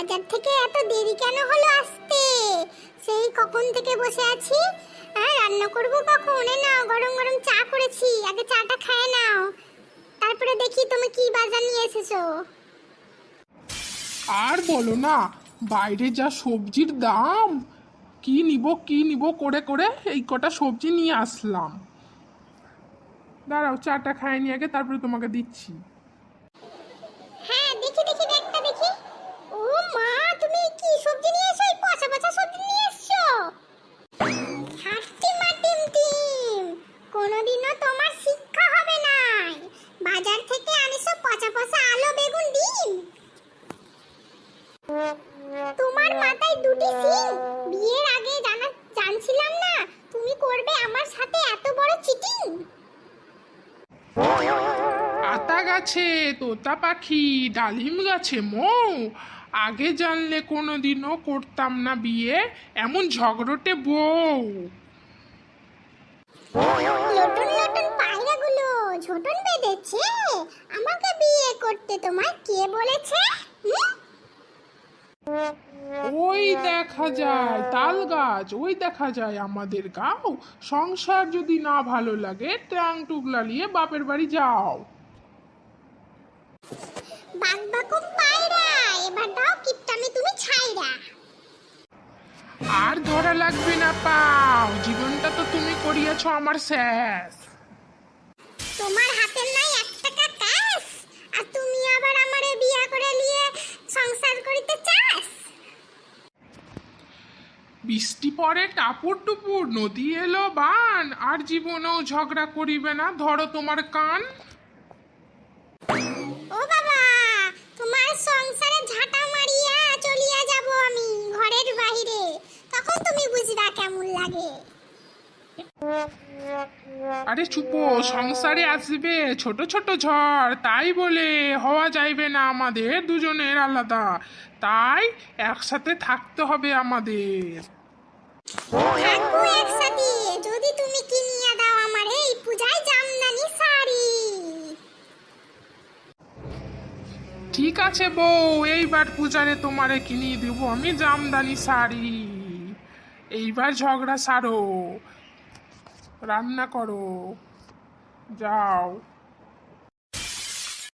বাজার থেকে এত দেরি কেন হলো আসতে? সেই কখন থেকে বসে আছি? আর রান্না করব কখন? এ নাও, গরম গরম চা করেছি, আগে চাটা খেয়ে নাও। তারপরে দেখি তুমি কি বাজার নিয়ে এসেছ। আর বলো না, বাইরে যা সবজির দাম, কি নিব কি নিব করে করে এই কটা সবজি নিয়ে আসলাম। দাঁড়াও, চাটা খাই নিয়ে আগে, তারপরে তোমাকে দিচ্ছি। কোনোদিনও তোমার শিক্ষা হবে বাজার থেকে আনিছো পচা পচা আলো, বেগুন, ডিম। তোমার মাথায় দুটি সিং। বিয়ের আগে জানা জানছিলাম না, তুমি করবে আমার সাথে এত বড় চিটিং। আতা গাছে, তোতা পাখি, ডালিম গাছে, মৌ। আগে জানলে কোনোদিনও করতাম না বিয়ে, এমন ঝগড়টে বউ। ঝোটন বেঁধেছে? আমাকে বিয়ে করতে তোমার কে বলেছে? ওই দেখা যায় তাল গাছ ওই দেখা যায় আমাদের গাও। সংসার যদি না ভালো লাগে ট্যাং টুকলা নিয়ে বাপের বাড়ি যাও। বাগবাকুম পায়রা এবার দাও কিপটামি তুমি ছাইরা। আর ধরা লাগবে না পাও জীবনটা তো তুমি করিয়েছ আমার শেষ। তোমার হাতের নাই এক টাকা ক্যাশ? আর তুমি আবার আমারে বিয়া করে নিয়ে সংসার করিতে চাস? বৃষ্টি পরে টাপুর টুপুর নদী এলো বান আর জীবনেও ঝগড়া করিবে না ধরো তোমার কান। ও বাবা তোমার সংসারে ঝাঁটা মারিয়া চলিয়া যাব আমি ঘরের বাইরে তখন তুমি বুঝবা কেমন লাগে। আরে চুপো সংসারে আসবে ছোট ছোট ঝড় তাই বলে হওয়া যাইবে না আমাদের দুজনের আলাদা। তাই একসাথে থাকতে হবে আমাদের। থাকব একসাথে যদি তুমি কিনিয়া দাও আমার এই পূজায় জামদানি শাড়ি। ঠিক আছে বউ এইবার পূজারে তোমারে কিনিয়ে দেবো আমি জামদানি শাড়ি। এইবার ঝগড়া সারো। রান্না করো। যাও।